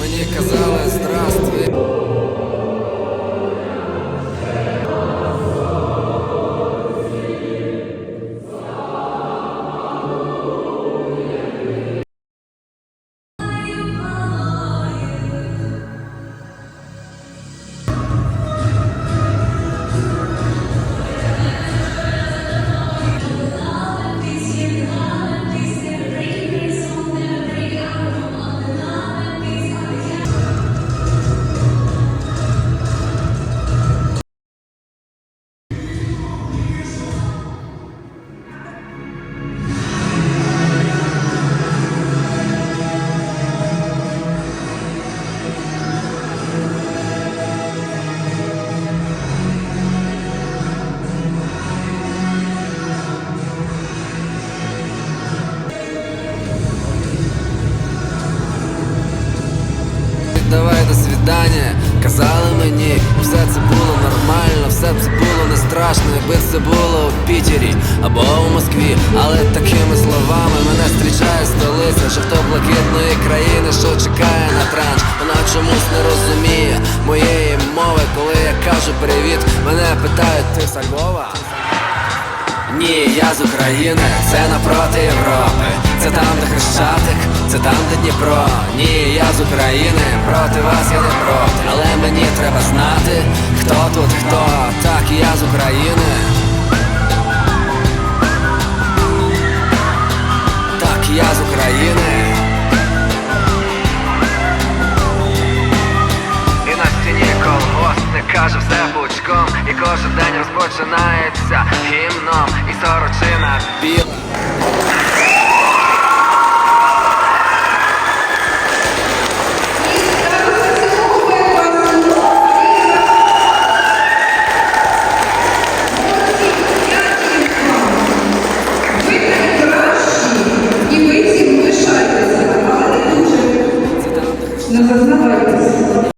Мені казали Свідання, казали мені, все це було нормально, все це було не страшно, якби це було у Пітері або у Москві. Але такими словами мене зустрічає столиця жовто-блакитної країни, що чекає на транш. Вона чомусь не розуміє моєї мови, коли я кажу привіт, мене питають, ти з Львова? Ні, я з України, це напроти Європи. Це там, де Хрещатик, це там, де Дніпро. Ні, я з України, проти вас я не проти. Але мені треба знати, хто тут хто. Так, я з України. Так, я з України. І на стіні колгоспник каже все пучком І кожен день розпочинається гімном І сорочина біла